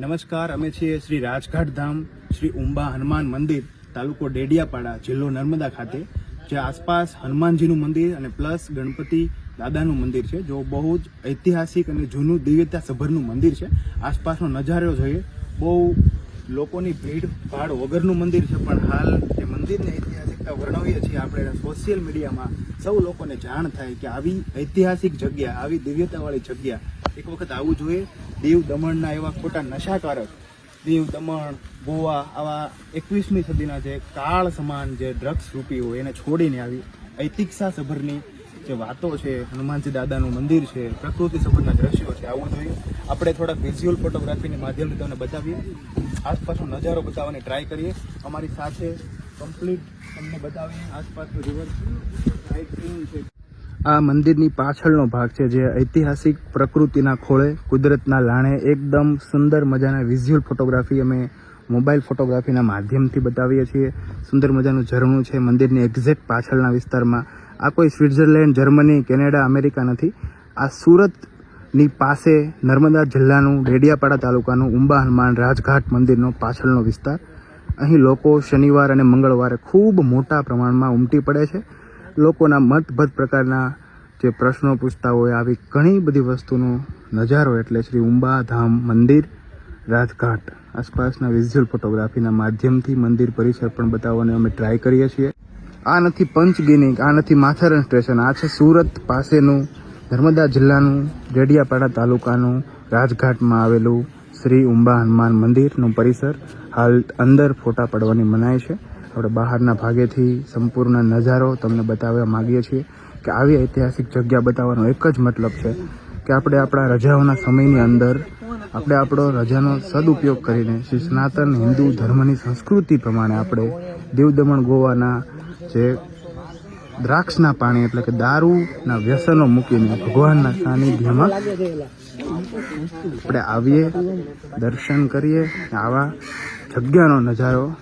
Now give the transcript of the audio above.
નમસ્કાર, અમે છીએ શ્રી રાજઘાટ ધામ શ્રી ઉંબા હનુમાન મંદિર, તાલુકો ડેડિયાપાડા, જિલ્લો નર્મદા ખાતે, જે આસપાસ હનુમાનજીનું મંદિર અને પ્લસ ગણપતિ દાદાનું મંદિર છે, જો બહુ જ ઐતિહાસિક અને જૂનું દિવ્યતા સભરનું મંદિર છે. આસપાસનો નજારો જોઈએ, બહુ લોકોની ભીડ ભાડ વગરનું મંદિર છે, પણ હાલ જે મંદિરની ઐતિહાસિકતા વર્ણવીએ છીએ આપણે સોશિયલ મીડિયામાં સૌ લોકોને જાણ થાય કે આવી ઐતિહાસિક જગ્યા, આવી દિવ્યતાવાળી જગ્યા એક વખત આવવું જોઈએ. દીવ દમણના એવા ખોટા નશાકારક. દીવ દમણ, ગોવા આવા એકવીસમી સદીના જે કાળ સમાન જે ડ્રગ્સ રૂપી હોય એને છોડીને આવી. ઐતિકસા સભરની જે વાતો છે, હનુમાનજી દાદાનું મંદિર છે, પ્રકૃતિ સભરના દ્રશ્યો છે, આવવું જોઈએ. આપણે થોડાક વિઝ્યુઅલ ફોટોગ્રાફીના માધ્યમથી તમને બતાવીએ. આસપાસનો નજારો બતાવવાની ટ્રાય કરીએ. અમારી સાથે કમ્પ્લીટ તમને બતાવીએ. આસપાસનું રિવર છે. આ મંદિરની પાછળનો ભાગ છે જે ઐતિહાસિક પ્રકૃતિના ખોળે, કુદરતના લાણે એકદમ સુંદર મજાના વિઝ્યુઅલ ફોટોગ્રાફી અમે મોબાઈલ ફોટોગ્રાફીના માધ્યમથી બતાવીએ છીએ. સુંદર મજાનું ઝરણું છે મંદિરની એક્ઝેક્ટ પાછળના વિસ્તારમાં. આ કોઈ સ્વિટ્ઝરલેન્ડ, જર્મની, કેનેડા, અમેરિકા નથી. આ સુરતની પાસે નર્મદા જિલ્લાનું ડેડિયાપાડા તાલુકાનું ઉંબા હનુમાન રાજઘાટ મંદિરનો પાછળનો વિસ્તાર. અહીં લોકો શનિવાર અને મંગળવારે ખૂબ મોટા પ્રમાણમાં ઉમટી પડે છે. લોકોના મતભદ પ્રકારના જે પ્રશ્નો પૂછતા હોય, આવી ઘણી બધી વસ્તુનો નજારો એટલે શ્રી ઉંબા ધામ મંદિર રાજઘાટ આસપાસના વિઝ્યુઅલ ફોટોગ્રાફીના માધ્યમથી મંદિર પરિસર પણ બતાવવાની અમે ટ્રાય કરીએ છીએ. આ નથી પંચગિની, આ નથી માથેરન સ્ટેશન આ છે સુરત પાસેનું, નર્મદા જિલ્લાનું ડેડિયાપાડા તાલુકાનું રાજઘાટમાં આવેલું શ્રી ઉંબા હનુમાન મંદિરનું પરિસર હાલ અંદર ફોટા પડવાની મનાય છે. આપણે બહારના ભાગેથી સંપૂર્ણ નજારો તમને બતાવવા માગીએ છીએ કે આવી ઐતિહાસિક જગ્યા બતાવવાનો એક જ મતલબ છે કે આપણે આપણા રજાઓના સમયની અંદર આપણે આપણો રજાનો સદુપયોગ કરીને શ્રી સનાતન હિન્દુ ધર્મની સંસ્કૃતિ પ્રમાણે આપણે દીવ દમણ ગોવાના જે દ્રાક્ષના પાણી એટલે કે દારૂના વ્યસનો મૂકીને ભગવાનના સાનિધ્યમાં આપણે આવીએ, દર્શન કરીએ, આવા જગ્યાનો નજારો